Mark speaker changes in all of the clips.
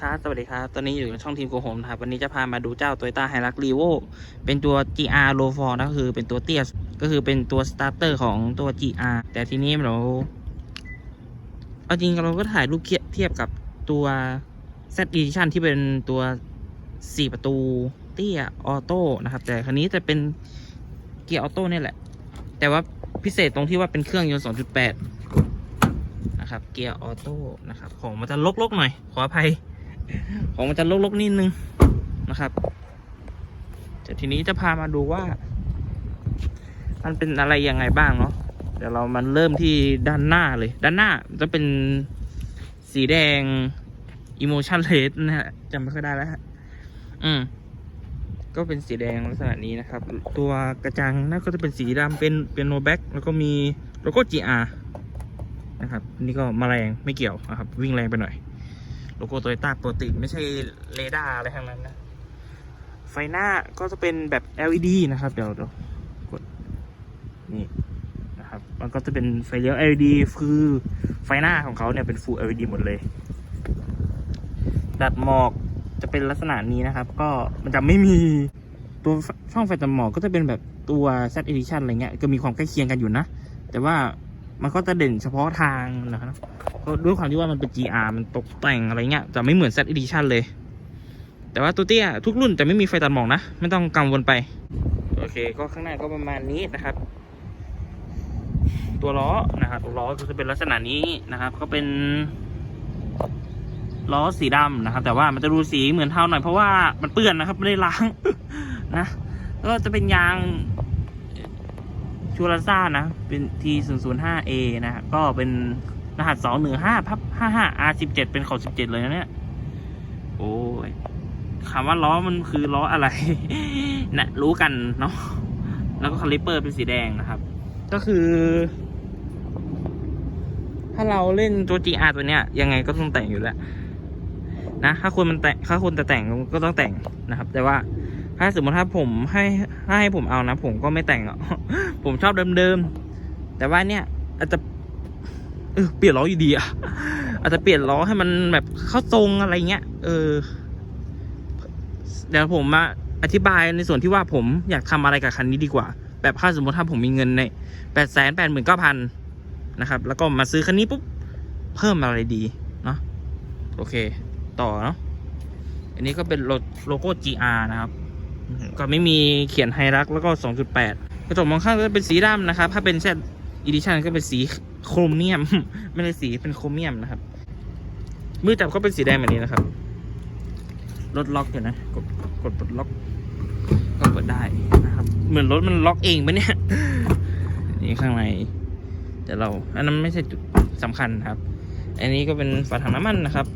Speaker 1: ครับ สวัสดีครับ ตอนนี้อยู่ในช่องทีมโกโฮมนะครับ วันนี้จะพามาดูเจ้า Toyota h i l u x r e v o เป็นตัว GR Low f o r นะคือเป็นตัวเตี้ย ก็คือเป็นตัวสตาร์เตอร์ของตัว GR แต่ทีนี้เรา เอาจริงเราก็ถ่ายรูปเทียบกับตัว Z Edition ที่เป็นตัว 4 ประตูเตี้ยออโต้นะครับ แต่คันนี้จะเป็นเกียร์ออโต้เนี่ยแหละ แต่ว่าพิเศษตรงที่ว่าเป็นเครื่องยนต์ 2.8 นะครับ เกียร์ออโต้นะครับ ของมันจะลกๆหน่อย ขออภัย ของมันจะลกๆนิดนึงนะครับแต่ทีนี้จะพามาดูว่า มันเป็นอะไรยังไงบ้างเนาะเดี๋ยวเรามันเริ่มที่ด้านหน้าเลย ด้านหน้าจะเป็นสีแดง emotion red นะฮะจำไม่ค่อยได้แล้วฮะอืมก็เป็นสีแดงลักษณะนี้นะครับ ตัวกระจังนั่นก็จะเป็นสีดำเป็นเป็นโนแบ็กแล้วก็มีโลโก้ GR นะครับนนี่ก็มาแรงไม่เกี่ยวนะครับ วิ่งแรงไปหน่อย โลโก้โตโยต้าปกติไม่ใช่เรดาร์อะไรทั้งนั้นนะ ไฟหน้าก็จะเป็นแบบ LED นะครับ เดี๋ยวเดี๋ยวกดนี่นะครับมันก็จะเป็นไฟเลี้ยว LED คือไฟหน้าของเขาเนี่ยเป็น Full LED หมดเลย ดัดหมอกจะเป็นลักษณะนี้นะครับ ก็มันจะไม่มีตัวช่องไฟตัดหมอกก็จะเป็นแบบตัว Z Edition อะไรเงี้ยก็มีความใกล้เคียงกันอยู่นะ แต่ว่า มันก็จะเด่นเฉพาะทางนะครับเพราะด้วยความที่ว่ามันเป็น GR มันตกแต่งอะไรเงี้ยจะไม่เหมือน Z Edition เลย แต่ว่าตัวเตี้ยทุกรุ่นจะไม่มีไฟตัดหมอกนะ ไม่ต้องกังวลไป โอเค ก็ข้างหน้าก็ประมาณนี้นะครับ ตัวล้อนะครับตัวล้อก็จะเป็นลักษณะนี้นะครับ ก็เป็นล้อสีดำนะครับ แต่ว่ามันจะดูสีเหมือนเทาหน่อยเพราะว่ามันเปื้อนนะครับไม่ได้ล้างนะก็จะเป็นยาง ชูราซ่านะ เป็น T 0 0 5 A นะฮะก็เป็นรหัส2 1 5พับ55 R 17เป็นขอบ17 เลยนะเนี่ย โอ้ยคำว่าล้อมันคือล้ออะไร นะ รู้กันเนาะแล้วก็คาลิปเปอร์เป็นสีแดงนะครับ ก็คือ ถ้าเราเล่นตัว GR ตัวเนี้ย ยังไงก็ต้องแต่งอยู่แล้วนะ ถ้าคนมันแต่งถ้าคนจะแต่งก็ต้องแต่งนะครับ แต่ว่า ถ้าสมมติถ้าผมให้ถ้ให้ผมเอานะ ผมก็ไม่แต่งอะผมชอบเดิมๆ แต่ว่าเนี่ยอาจจะเออเปลี่ยนล้ออยู่ดีอะอาจจะเปลี่ยนล้อให้มันแบบเข้าทรงอะไรเงี้ย เออ เดี๋ยวผมมาอธิบายในส่วนที่ว่าผมอยากทำอะไรกับคันนี้ดีกว่า แบบถ้าสมมติถ้าผมมีเงินในแปดแสนแปดหมื่นเก้าพันนะครับ แล้วก็มาซื้อคันนี้ปุ๊บ เพิ่มอะไรดีเนาะโอเค ต่อเนาะอันนี้ก็เป็นโลโลโก้ GR นะครับ ก็ไม่มีเขียนไฮรักแล้วก็ 2.8 กระจกมองข้างก็จะเป็นสีดำนะครับ ถ้าเป็น Z Edition ก็เป็นสีโครเมียม ไม่ได้สีเป็นโครเมียมนะครับมือจับก็เป็นสีแดงแบบนี้นะครับรถล็อกอยู่นะ กดกดปลดล็อก ก็เปิดได้นะครับ เหมือนรถมันล็อกเองปะเนี่ยนี่ข้างในแต่เรา อันนั้นไม่ใช่จุดสำคัญครับ อันนี้ก็เป็นฝาถังน้ำมันนะครับ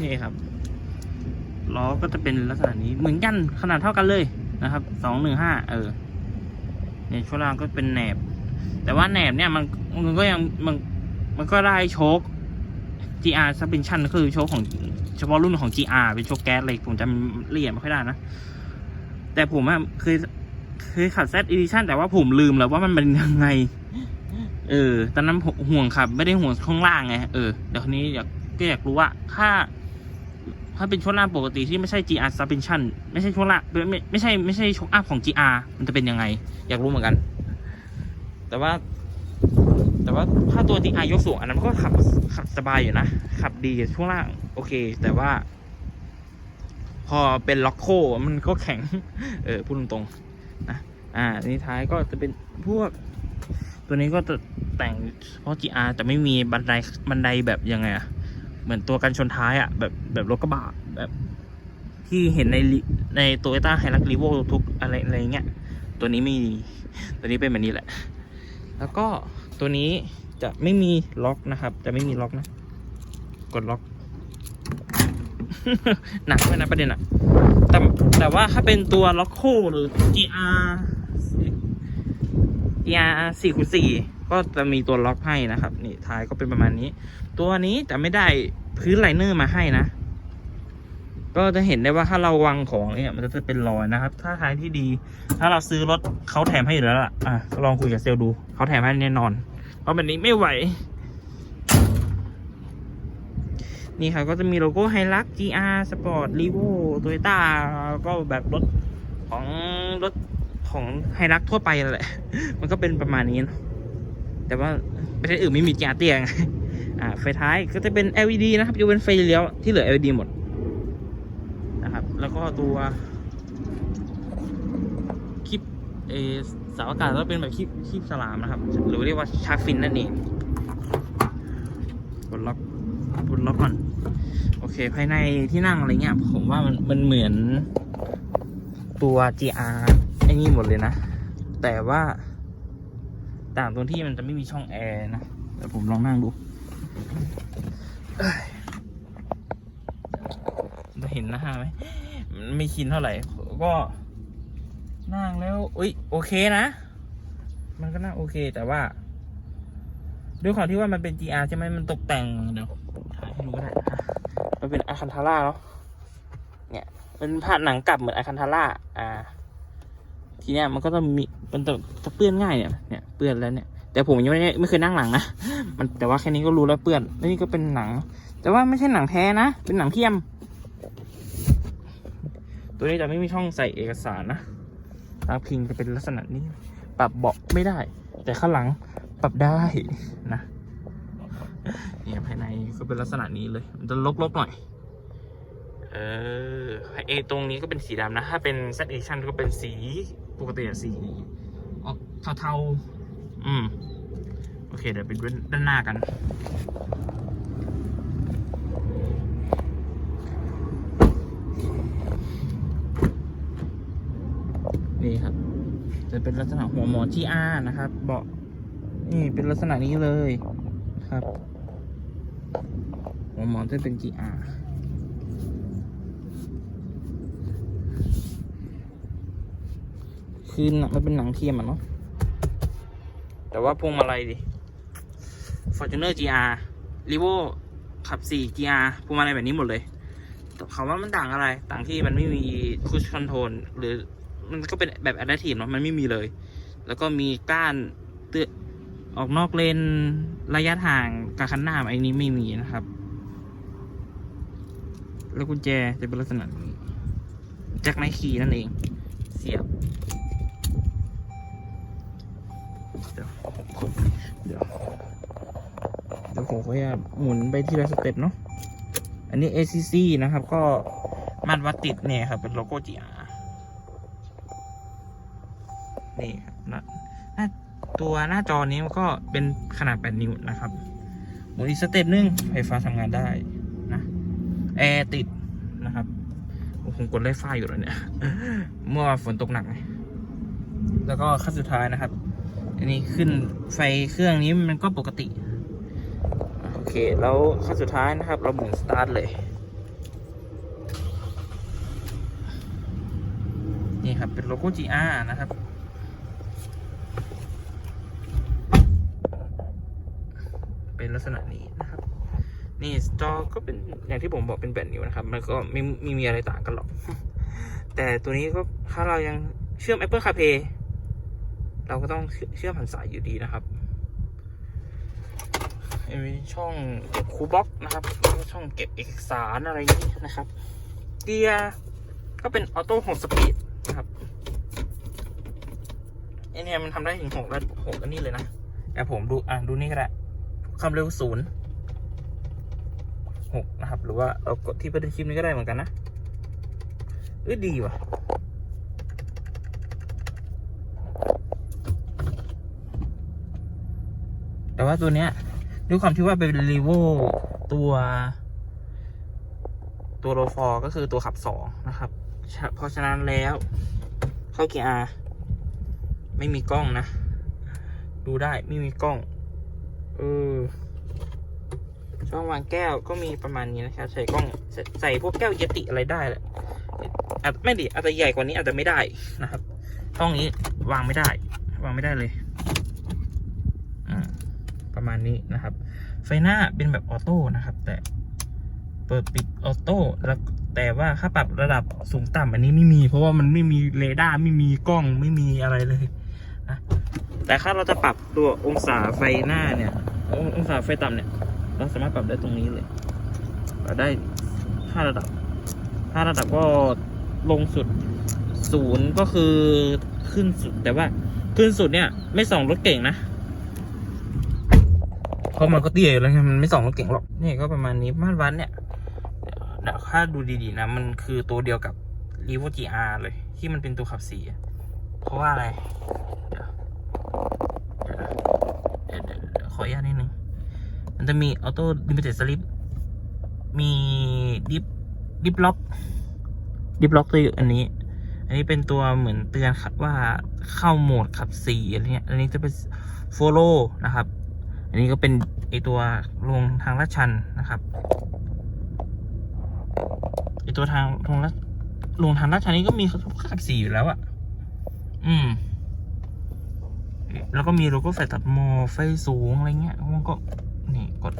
Speaker 1: นี่ครับ ล้อก็จะเป็นลักษณะนี้เหมือนกันขนาดเท่ากันเลยนะครับสองหนึ่งห้าเออเนี่ยช่วงล่างก็เป็นแหนบ แต่ว่าแหนบเนี่ยมันมันก็ยังมันมันก็ได้โชค GR suspension คือโชคของเฉพาะรุ่นของ GR เป็นโชคแก๊สเลยผมจำละเอียดไม่ค่อยได้นะ แต่ผมอะเคยเคยขับ Z Edition แต่ว่าผมลืมแล้วว่ามันเป็นยังไง เออ ตอนนั้นผมห่วงขับ ไม่ได้ห่วงข้างล่างไง เออ เดี๋ยวนี้อยากก็อยากรู้ว่า ถ้า ถ้าเป็นช่วงล่างปกติที่ไม่ใช่ GR suspension ไม่ใช่ช่วงล่างไม่ไม่ใช่ไม่ใช่ช่วงอัพของ GR มันจะเป็นยังไง อยากรู้เหมือนกัน แต่ว่า แต่ว่าถ้าตัว GR ยกสูงอันนั้นก็ขับขับสบายอยู่นะ ขับดีช่วงล่าง โอเค แต่ว่า พอเป็นล็อกโคมันก็แข็ง เออพูดตรงๆนะอ่านี้ท้ายก็จะเป็นพวก ตัวนี้ก็จะแต่งเฉพาะ GR แต่ไม่มีบันไดบันไดแบบยังไงอะ เหมือนตัวกันชนท้ายอะแบบแบบรถกระบะแบบที่เห็นในในโตโยต้าไฮรักรีโวทุกอะไรอะไรเงี้ยตัวนี้ไม่มีตัวนี้เป็นแบบนี้แหละ แล้วก็ตัวนี้จะไม่มีล็อกนะครับ จะไม่มีล็อกนะ กดล็อกหนักด้วยนะประเด็นอะแต่แต่ว่าถ้าเป็นตัวล็อกโคหรือ GR GR สี่คูสี่ ก็จะมีตัวล็อกให้นะครับ นี่ท้ายก็เป็นประมาณนี้ ตัวนี้จะไม่ได้พื้นไลเนอร์มาให้นะ ก็จะเห็นได้ว่าถ้าเราวางของเนี่ยมันจะเป็นรอยนะครับ ถ้าท้ายที่ดี ถ้าเราซื้อรถเขาแถมให้อยู่แล้วล่ะอะลองคุยกับเซลล์ดูเขาแถมให้แน่นอน เพราะแบบนี้ไม่ไหว นี่ครับก็จะมีโลโก้ไฮลัก GR Sport r e v o Toyota ก็แบบรถของรถของไฮลักทั่วไปแหละ มันก็เป็นประมาณนี้เนะ แต่ว่าประเทศอื่นไม่มี GR เตียงอ่าไฟท้ายก็จะเป็น LED นะครับยกเว้นไฟเลี้ยวที่เหลือ LED หมดนะครับ แล้วก็ตัวคลิปเอสาอากาศก็เป็นแบบคลิปคลิปสลามนะครับ หรือเรียกว่าชาร์กฟินนั่นเองกดล็อกกดล็อกก่อนโอเค ภายในที่นั่งอะไรเงี้ย ผมว่ามันมันเหมือนตัว GR ไอ้นี่หมดเลยนะ แต่ว่า ต่างตรงที่มันจะไม่มีช่องแอร์นะเดี๋ยวผมลองนั่งดูจะเห็นหน้าไหมมันไม่ชินเท่าไหร่ ก็นั่งแล้วอุ้ยโอเคนะ มันก็น่าโอเคแต่ว่า ด้วยความที่ว่ามันเป็น GR ใช่ไหมมันตกแต่งเดี๋ยวถ่ายให้ดูก็ได้มันเป็นอาคันทาร่าเนาะเนี่ยเป็นผ้าหนังกลับเหมือนอาคันทาร่าอ่า ทีเนี้ยมันก็จะมีมันจะจะเปื้อนง่ายเนี่ยเนี่ยเปื้อนแล้วเนี่ยแต่ผมยังไม่ได้ไม่เคยนั่งหลังนะมันแต่ว่าแค่นี้ก็รู้แล้วเปื้อนแล้วนี่ก็เป็นหนัง แต่ว่าไม่ใช่หนังแท้นะ เป็นหนังเทียม ตัวนี้จะไม่มีช่องใส่เอกสารนะตาพิงจะเป็นลักษณะนี้ ปรับเบาะไม่ได้ แต่ข้างหลังปรับได้นะเนี่ยภายในก็เป็นลักษณะนี้เลย มันจะลกๆหน่อย เออไอตรงนี้ก็เป็นสีดำนะ ถ้าเป็น Z Edition ก็เป็นสี ปกติอะสีออกเทาๆ อืม โอเค เดี๋ยวไปดูด้านหน้ากัน นี่ครับ จะเป็นลักษณะหัวหมอ GR นะครับ เบาะนี่เป็นลักษณะนี้เลยครับหัวหมอจะเป็น GR คือหนังมันเป็นหนังเทียมอะเนาะแต่ว่าพวงมาลัยดิ Fortuner GR r e v o ขับ 4 GR พวงมาลัยแบบนี้หมดเลยแต่คำว่ามันต่างอะไร ต่างที่มันไม่มี Cruise Control หรือมันก็เป็นแบบ Adaptive เนาะมันไม่มีเลย แล้วก็มีก้านเตือออกนอกเลนระยะทางกับคันหน้าไอ้นี้ไม่มีนะครับ แล้วกุญแจจะเป็นลักษณะนี้แจ็คไนคีนั่นเอง เสียบ เดี๋ยวผมเดี๋ยว เดี๋ยว ผมขออนุญาตหมุนไปทีละสเต็ปเนาะอันนี้ ACC นะครับ ก็มันวัดติดเนี่ยครับ เป็นโลโก้ GR นี่ครับน้าหน้าตัวหน้าจอนี้มันก็เป็นขนาด 8 นิ้วนะครับ หมุนอีกสเต็ปหนึงไฟฟ้าทำงานได้นะแอร์ติดนะครับผมกดไล่ฟ้าอยู่แล้วเนี่ย เมื่อฝนตกหนักไงแล้วก็ขั้นสุดท้ายนะครับ อันนี้ขึ้นไฟเครื่องนี้มันก็ปกติ แล้วขั้นสุดท้ายนะครับ เราหมุนสตาร์ทเลย นี่ครับ เป็นโลโก้ GR นะครับ เป็นลักษณะนี้นะครับ นี่จอก็เป็นอย่างที่ผมบอกเป็นแบนนิ้วนะครับ มันก็ไม่ม่มีอะไรต่างกันหรอก แต่ตัวนี้ก็ถ้าเรายังเชื่อม Apple CarPlay เราก็ต้องเชื่อมผ่านสายอยู่ดีนะครับ ช่องเก็บคูบ็อกนะครับ ช่องเก็บเอกสารอะไรอย่างนี้นะครับ เกียร์ก็เป็นออโต้หกสปีดนะครับไอเนี่ยมันทำได้ถึงหกระหกอันนี้เลยนะแต่ผมดูอะดูนี่ก็ได้ความเร็วศูนย์หกนะครับ หรือว่าเรากดที่ประเด็นคลิปนี้ก็ได้เหมือนกันนะเออดีว่ะแต่ว่าตัวเนี้ย ด้วยความที่ว่าเป็นรีโวตัว ตัวโรฟอร์ก็คือตัวขับสองนะครับ เพราะฉะนั้นแล้วเข้าเกียร์ไม่มีกล้องนะ ดูได้ไม่มีกล้อง เออ ช่องวางแก้วก็มีประมาณนี้นะครับ ใส่กล้องใส่ใส่พวกแก้วเยติอะไรได้แหละอาจไม่ดิอาจจะใหญ่กว่านี้อาจจะไม่ได้นะครับช่องนี้วางไม่ได้ วางไม่ได้เลย ประมาณนี้นะครับ ไฟหน้าเป็นแบบออโต้นะครับ แต่เปิดปิดออโต้แล้วแต่ว่าค่าปรับระดับสูงต่ำอันนี้ไม่มี เพราะว่ามันไม่มีเรดาร์ไม่มีกล้องไม่มีอะไรเลยนะแต่ถ้าเราจะปรับตัวองศาไฟหน้าเนี่ย ององศาไฟต่ำเนี่ย เราสามารถปรับได้ตรงนี้เลยได้ห้าระดับห้าระดับก็ลงสุดศูนย์ก็คือขึ้นสุดแต่ว่าขึ้นสุดเนี่ย ไม่ส่องรถเก่งนะ เพราะมันก็เตี้ยอยู่แล้วไงมันไม่ส่องรถเก่งหรอกนี่ก็ประมาณนี้มาตรวัดเนี่ยเดี๋ยวถ้าดูดีๆนะ มันคือตัวเดียวกับ r e v o GR เลย ที่มันเป็นตัวขับสี่เพราะว่าอะไรเดี๋ยวเดี๋ยวเดี๋ยวเดี๋ยวขออนุญาตนิดนึง มันจะมีออโต้ลิมิเต็ดสลิป มีดิฟดิฟล็อกดิฟล็อกตัวอยู่อันนี้ อันนี้เป็นตัวเหมือนเตือนครับว่าเข้าโหมดขับสี่อะไรเงี้ย อันนี้จะเป็นโฟโล่นะครับ อันนี้ก็เป็นไอตัวลงทางลาดชันนะครับไอตัวทางลงลาดลงทางลาดชันนี้ก็มีขับสี่อยู่แล้วอะอืม แล้วก็มีโลโก้ไฟตัดมอไฟสูงอะไรเงี้ยมันก็นี่กด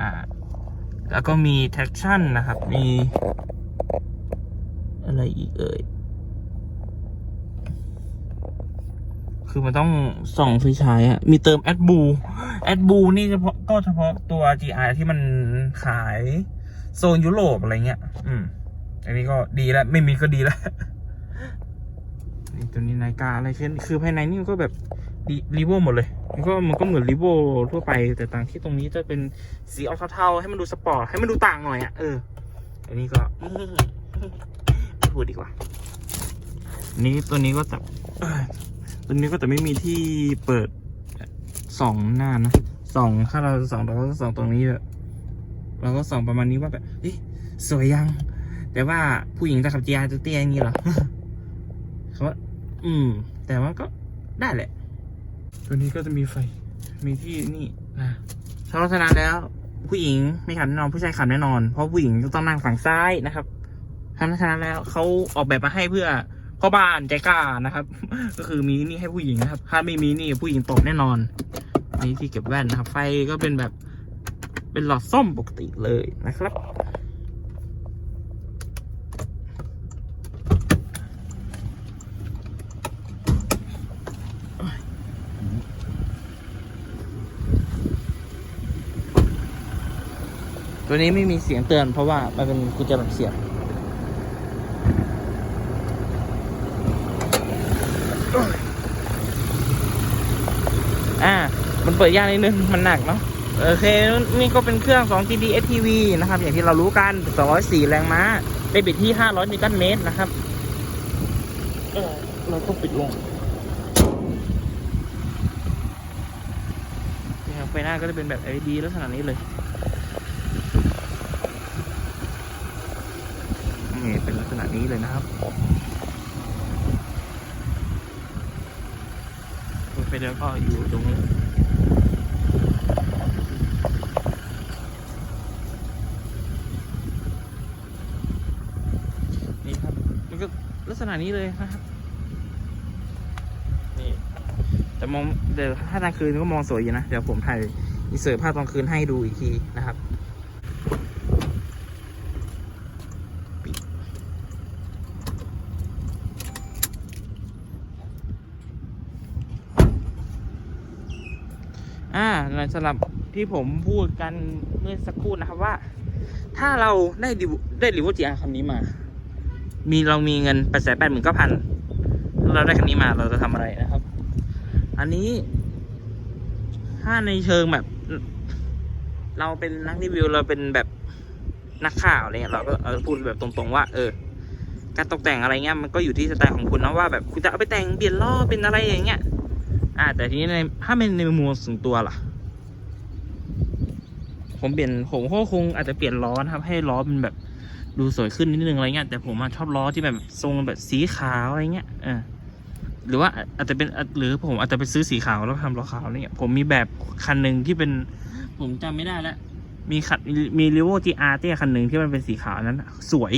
Speaker 1: อ่า แล้วก็มี traction นะครับ มี อะไรอีกเอ่ย คือมันต้องส่องไฟฉายอะมีเติมแอดบูแอดบูนี่เฉพาะก็เฉพาะตัว GR ที่มันขายโซนยุโรปอะไรเงี้ย อืม อันนี้ก็ดีแล้ว ไม่มีก็ดีแล้วนี่ตัวนี้นาฬิกาอะไรเช่นคือภายในนี่มันก็แบบรีโวหมดเลย มันก็มันก็เหมือนรีโวทั่วไป แต่ต่างที่ตรงนี้จะเป็นสีออกเทาๆให้มันดูสปอร์ต ให้มันดูต่างหน่อยอะ่ะ เออ อันนี้ก็ไม่พูดดีกว่า นี้ตัวนี้ก็จะเอ้ย ตัวนี้ก็จะไม่มีที่เปิดสองหน้านะสองถ้าเราสองเราก็สองตรงนี้แบบเราก็สองประมาณนี้ว่าแบบเฮ้ยสวยยัง แต่ว่าผู้หญิงจะขับ GR จะเตี้ยอย่างนี้เหรอเขาว่าอืม แต่ว่าก็ได้แหละ ตัวนี้ก็จะมีไฟ มีที่นี่นะชอบลักษณะแล้ว ผู้หญิงไม่ขับแน่นอนผู้ชายขับแน่นอน เพราะผู้หญิงต้องนั่งฝั่งซ้ายนะครับทำลักษณะแล้วเขาออกแบบมาให้เพื่อ พ่อบ้านใจกล้านะครับ ก็คือมีนี่ให้ผู้หญิงนะครับ ถ้าไม่มีนี่ผู้หญิงตกแน่นอนนี่ที่เก็บแว่นนะครับ ไฟก็เป็นแบบเป็นหลอดส้มปกติเลยนะครับตัวนี้ไม่มีเสียงเตือนเพราะว่ามันเป็นกุญแจแบบเสียบอ่า มันเปิดยากนิดนึง มันหนักเนาะโอเค นี่ก็เป็นเครื่อง 2 GD STV นะครับ อย่างที่เรารู้กัน 204 แรงม้า ได้บิดที่ 500 นิวตันเมตรนะครับ เออเราต้องปิดลงนี่ครับไฟหน้าก็จะเป็นแบบ LED ลักษณะนี้เลยนี่เป็นลักษณะนี้เลยนะครับไฟเดียวก็อยู่ตรงนี้นี่ครับ มันก็ลักษ ณะนี้เลยนะครับ นี่แต่มองเดี๋ยวถ้ากลางคืนก็มองสวยอยู่นะ เดี๋ยวผมถ่ายอินเสิร์ตภาพตอนคืนให้ดูอีกทีนะครับอ่าสำหรับที่ผมพูดกันเมื่อสักครู่นะครับว่า ถ้าเราได้ได้ริวจีอาคันนี้มา มีเรามีเงินแปดแสนแปดหมื่นเก้าพันเราได้คันนี้มาเราจะทำอะไรนะครับ อันนี้ถ้าในเชิงแบบ เราเป็นนักรีวิวเราเป็นแบบนักข่าวอะไรเงี้ยเราก็พูดแบบตรงๆว่า เออ การตกแต่งอะไรเงี้ยมันก็อยู่ที่สไตล์ของคุณนะว่าแบบคุณจะเอาไปแต่งเปลี่ยนล้อเป็นอะไรอย่างเงี้ย อ่า แต่ทีนี้ในถ้าเป็นในมุมส่วนตัวล่ะ ผมเปลี่ยนผมก็คงอาจจะเปลี่ยนล้อนะครับ ให้ล้อเป็นแบบ ดูสวยขึ้นนิดนึงอะไรเงี้ยแต่ผมชอบล้อที่แบบทรงแบบสีขาวอะไรเงี้ยเออหรือว่าอาจจะเป็นหรือผมอาจจะไปซื้อสีขาวแล้วทำล้อขาวอะไรเงี้ยผมมีแบบคันหนึ่งที่เป็น ผมจำไม่ได้แล้วมีคันมีริโวจีอาร์เตี้ยคันหนึ่งที่มันเป็นสีขาวนั้น สวย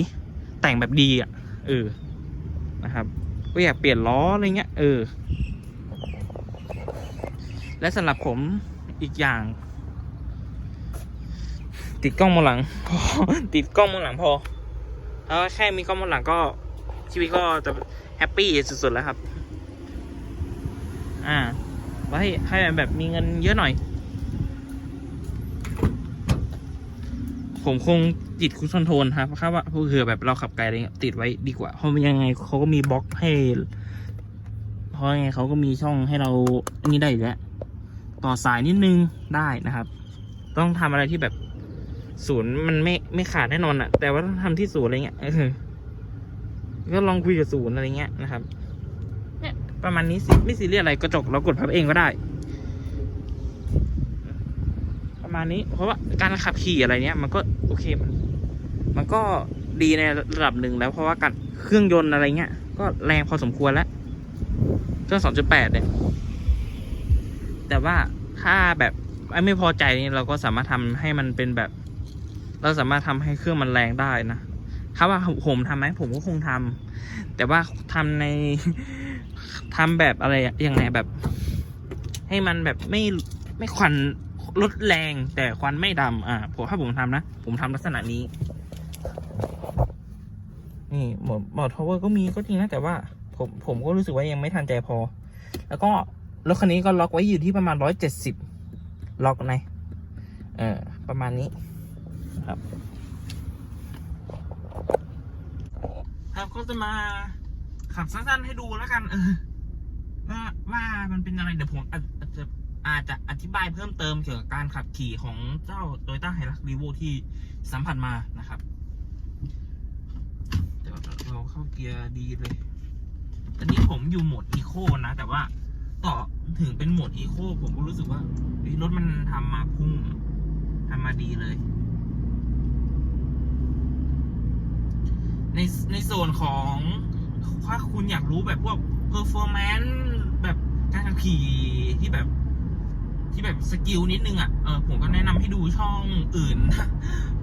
Speaker 1: แต่งแบบดีอะเออนะครับ ก็อยากเปลี่ยนล้ออะไรเงี้ยเออและสำหรับผมอีกอย่าง ติดกล้องมองหลังพอติดกล้องมองหลังพอเอาแค่มีกล้องมองหลังก็ชีวิตก็จะแฮปปี้สุดๆแล้วครับ อ่าไว้ให้แบบมีเงินเยอะหน่อย ผมคงติดคุชคอนโทรลครับเพราะว่าเผื่อแบบเราขับไกลอะไรเงี้ยติดไว้ดีกว่า เพราะยังไงเขาก็มีบล็อกให้ เพราะยังไงเขาก็มีช่องให้เราอันนี้ได้อยู่แล้วต่อสายนิดนึงได้นะครับ ต้องทำอะไรที่แบบ ศูนย์มันไม่ไม่ขาดแน่นอนอะแต่ว่าต้องทำที่ศูนย์อะไรเงี้ยเออก็ลองคุยกับศูนย์อะไรเงี้ยนะครับเนี่ยประมาณนี้สิไม่ซีเรียสอะไรกระจกเรากดพับเองก็ได้ ประมาณนี้ เพราะว่าการขับขี่อะไรเนี้ย มันก็โอเคมัน มันก็ดีในระดับหนึ่งแล้วเพราะว่าการเครื่องยนต์อะไรเงี้ย ก็แรงพอสมควรแล้วเครื่อง2.8เนี่ย แต่ว่าถ้าแบบไม่พอใจนี่เราก็สามารถทำให้มันเป็นแบบ เราสามารถทำให้เครื่องมันแรงได้นะถ้าว่าผมทำไหมผมก็คงทำแต่ว่าทำในทำแบบอะไรอะยังไงแบบ ให้มันแบบไม่ไม่ควันลดแรงแต่ควันไม่ดำอ่าผมถ้าผมทำนะ ผมทำลักษณะนี้ นี่หมดหมดทาวเวอร์ก็มีก็จริงนะแต่ว่า ผมผมก็รู้สึกว่ายังไม่ทันใจพอ แล้วก็รถคันนี้ก็ล็อกไว้อยู่ที่ประมาณร้อยเจ็ดสิบล็อกในเออประมาณนี้ ครับครับก็จะมาขับสั้นๆให้ดูแล้วกัน เออว่าว่ามันเป็นอะไรเดี๋ยวผมอาจจะอาจจะอธิบายเพิ่มเติมเกี่ยวกับการขับขี่ของเจ้า Toyota Hilux Revo ที่สัมผัสมานะครับเดี๋ยวเราเข้าเกียร์ดีเลยตอนนี้ผมอยู่โหมดอีโคนะ แต่ว่าต่อถึงเป็นโหมดอีโคผมก็รู้สึกว่ารถมันทำมาพุ่งทำมาดีเลย ในในโซนของถ้าคุณอยากรู้แบบพวก performance แบบการขับขี่ที่แบบที่แบบสกิลนิดนึงอะ เออผมก็แนะนำให้ดูช่องอื่น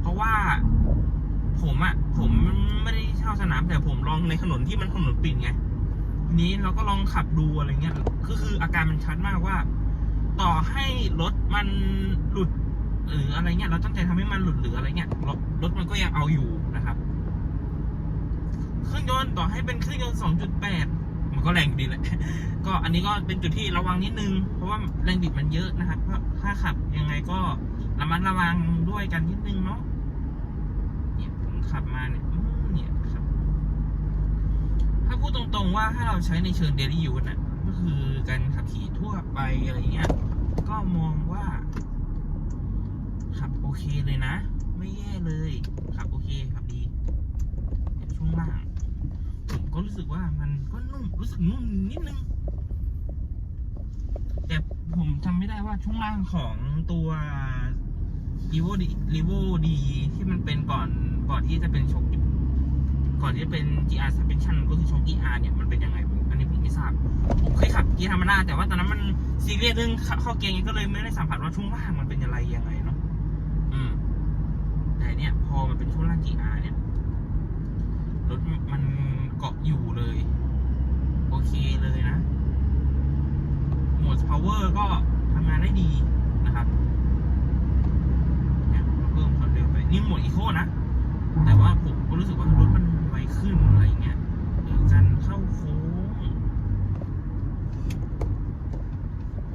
Speaker 1: เพราะว่าผมอะ ผมไม่ได้เช่าสนามแต่ผมลองในถนนที่มันถนนปิดไงทีนี้เราก็ลองขับดูอะไรเงี้ยก็คืออาการมันชัดมากว่า ต่อให้รถมันหลุดหรืออะไรเงี้ยเราตั้งใจทำให้มันหลุดหรืออะไรเงี้ยรถรถมันก็ยังเอาอยู่นะครับ เครื่องยนต์ต่อให้เป็นเครื่องยนต์ 2.8 มันก็แรงดีแหละ ก็อันนี้ก็เป็นจุดที่ระวังนิดนึง เพราะว่าแรงบิดมันเยอะนะครับถ้าขับยังไงก็ระมัดระวังด้วยกันนิดนึงเนาะ เนี่ยผมขับมาเนี่ยเนี่ยครับ ถ้าพูดตรงๆว่าถ้าเราใช้ในเชิงเดลี่ยูนน่ะ ก็คือการขับขี่ทั่วไปอะไรเงี้ย ก็มองว่าขับโอเคเลยนะ ไม่แย่เลย ขับโอเคขับดี ช่วงล่าง ผมก็รู้สึกว่ามันก็นุ่มรู้สึกนุ่มนิดนึง แต่ผมจำไม่ได้ว่าช่วงล่างของตัว r e v o d r e v o D ที่มันเป็นก่อนก่อนที่จะเป็นโชคก่อนที่จะเป็น GR suspension ก็คือโชค GR เนี่ยมันเป็นยังไงผมอันนี้ผมไม่ทราบ ผมเคยขับกีธรรมดาแต่ว่าตอนนั้นมันซีเรียสเรื่องข้าเกียร์ไงก็เลยไม่ได้สัมผัสว่าช่วงล่างมันเป็นอะไรยังไงเนาะอืมแต่เนี่ยพอมันเป็นช่วงล่าง GR เนี่ย รถมันเกาะอยู่เลย โอเคเลยนะ โหมด power ก็ทำงานได้ดีนะครับเนี่ยเพิ่มความเร็วไป นี่โหมด eco นะ แต่ว่าผมก็รู้สึกว่ารถมันไวขึ้นอะไรเงี้ยหรือการเข้าโค้ง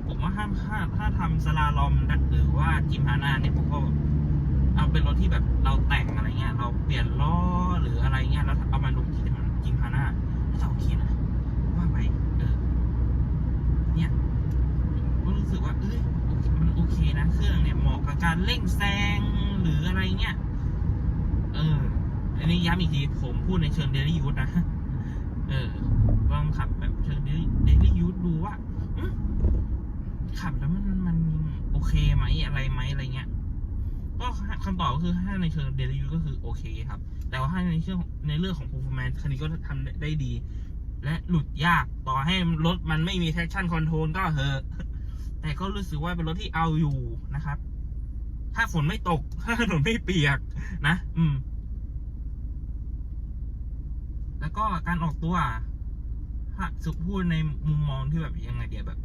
Speaker 1: ผมว่าถ้าถ้าถ้าทำสลาลอมหรือว่าจิมฮานาเนี่ยผมก็ เอาเป็นรถที่แบบเราแต่งอะไรเงี้ย เราเปลี่ยนล้อหรืออะไรเงี้ยแล้วเอามาลงที่มันจริงพาน่าก็จะโอเคนะว่าไปเออเนี่ยก็รู้สึกว่าเอ้ยมันโอเคนะเครื่องเนี่ยเหมาะกับการเร่งแซงหรืออะไรเงี้ยเอออันนี้ย้ำอีกทีผมพูดในเชิงเดลี่ยูทนะเออลองขับแบบเชิงเดลี่ยูทดูว่าขับแล้วมันมันโอเคไหมอะไรไหมอะไรเงี้ย ก็คำตอบก็คือถ้าในเชิงเดลิ y ยูก็คือโอเคครับ แต่ว่าถ้าในเรื่องในเรื่องของ performance คันนี้ก็ทำได้ดี และหลุดยากต่อให้รถมันไม่มี traction control ก็เหอะ แต่ก็รู้สึกว่าเป็นรถที่เอาอยู่นะครับ ถ้าฝนไม่ตก ถ้าถนนไม่เปียกนะ อืม แล้วก็การออกตัวถ้าสุพูดในมุมมองที่แบบยังไงเดียแบบ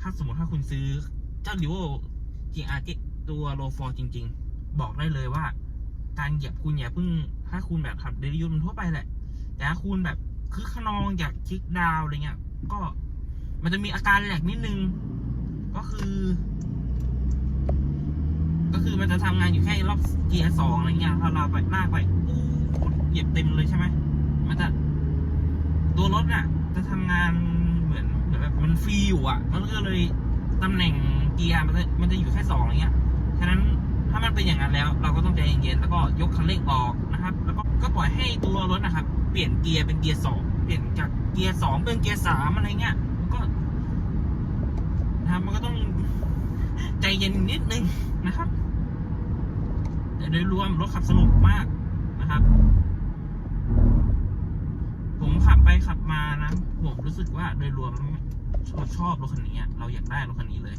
Speaker 1: ถ้าสมมติถ้าคุณซื้อเจ้า r ิโว GR ตัวโลฟอร์จริง ๆ บอกได้เลยว่า การเหยียบคุณอย่าเพิ่งถ้าคุณแบบขับเดลิยูมันทั่วไปแหละ แต่ถ้าคุณแบบคือขนองอยากคลิกดาวอะไรเงี้ย ก็มันจะมีอาการแหลกนิดนึง ก็คือ ก็คือมันจะทำงานอยู่แค่รอบเกียร์สองอะไรเงี้ยถ้าเราไปลากไปอู้เหยียบเต็มเลยใช่ไหมมันจะตัวรถน่ะ จะทำงานเหมือนเหมือนแบบมันฟรีอยู่อะ มันก็เลยตำแหน่งเกียร์มันจะมันจะอยู่แค่สองอะไรเงี้ย ฉะนั้นถ้ามันเป็นอย่างนั้นแล้ว เราก็ต้องใจเย็นๆแล้วก็ยกคันเร่งออกนะครับ แล้วก็ก็ปล่อยให้ตัวรถนะครับ เปลี่ยนเกียร์เป็นเกียร์สองเปลี่ยนจากเกียร์สองเป็นเกียร์สามอะไรเงี้ยมันก็นะครับมันก็ต้องใจเย็นนิดนึงนะครับ แต่โดยรวมรถขับสนุกมากนะครับ ผมขับไปขับมานะ ผมรู้สึกว่าโดยรวมชอบชอบรถคันนี้ เราอยากได้รถคันนี้เลย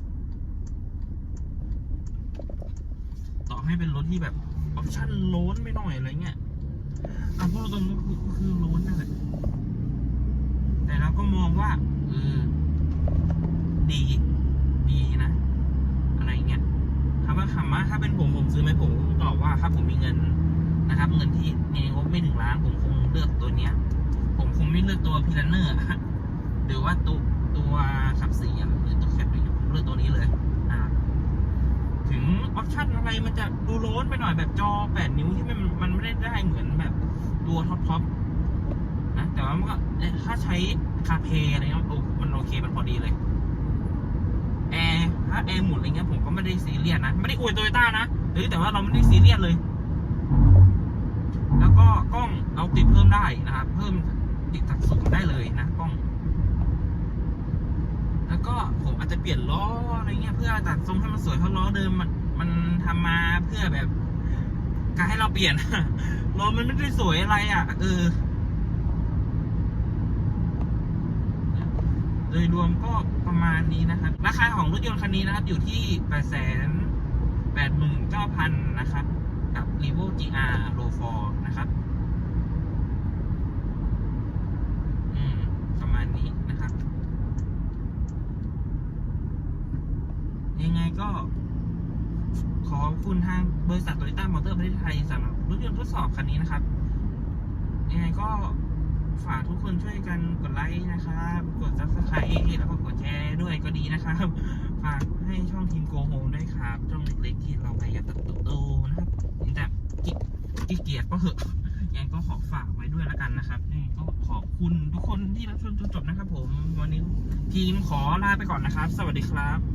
Speaker 1: ต่อ ให้เป็นรถที่แบบออปชั่นโล้นไม่หน่อยอะไรเงี้ยเอาพูดตรงก็คือก็คือโล้นนั่นแหละแต่เราก็มองว่าเออดีดีนะ อะไรเงี้ยถามว่าถามว่าถ้าเป็นผมผมซื้อไหมผมตอบว่าถ้าผมมีเงินนะครับ เงินที่ในงบไม่ถึงล้านผมคงเลือกตัวเนี้ย ผมคงไม่เลือกตัวพิลเนอร์หรือว่าตัวตัวขับสีอะหรือตัวแคปหรือผมเลือกตัวนี้เลย ถึงออปชั่นอะไรมันจะดูโล้นไปหน่อยแบบจอ 8 นิ้วที่มันมันไม่ได้ได้เหมือนแบบตัวท็อปท็อปนะแต่ว่ามันก็ถ้าใช้คาเพอะไรเงี้ยมันโอมันโอเคมันพอดีเลยแอร์ถ้าแอร์หมุนอะไรเงี้ยผมก็ไม่ได้ซีเรียสนะ ไม่ได้อวยโตโยต้านะเฮ้ยแต่ว่าเราไม่ได้ซีเรียสเลย แล้วก็กล้องเราติดเพิ่มได้นะครับ เพิ่มติดจากสูงได้เลยนะ ก็ผมอาจจะเปลี่ยนล้ออะไรเงี้ยเพื่อตัดทรงให้มันสวยเพราะล้อเดิมมันมันทำมาเพื่อแบบการให้เราเปลี่ยนล้อมันไม่ได้สวยอะไรอะเออโดยรวมก็ประมาณนี้นะครับ ราคาของรถยนต์คันนี้นะครับ อยู่ที่แปดแสนแปดหมื่นเก้าพันนะครับ กับ r e v o GR Low 4นะครับ อืม ประมาณนี้นะครับ ยังไง ก็ ขอคุณทางบริษัทโตโยต้ามอเตอร์ประเทศไทยสำหรับรถยนต์ทดสอบคันนี้นะครับยังไงก็ฝากทุกคนช่วยกันกดไลค์นะครับ กด subscribe แล้วก็กดแชร์ด้วยก็ดีนะครับ ฝากให้ช่องทีมโกโฮมด้วยครับ ช่องเล็กๆที่เราพยายามตัดโตนะครับแต่ขี้ขี้เกียจก็เหอะยังไงก็ขอฝากไว้ด้วยแล้วกันนะครับยังไงก็ขอบคุณทุกคนที่รับชมจนจบนะครับผม วันนี้ทีมขอลาไปก่อนนะครับ สวัสดีครับ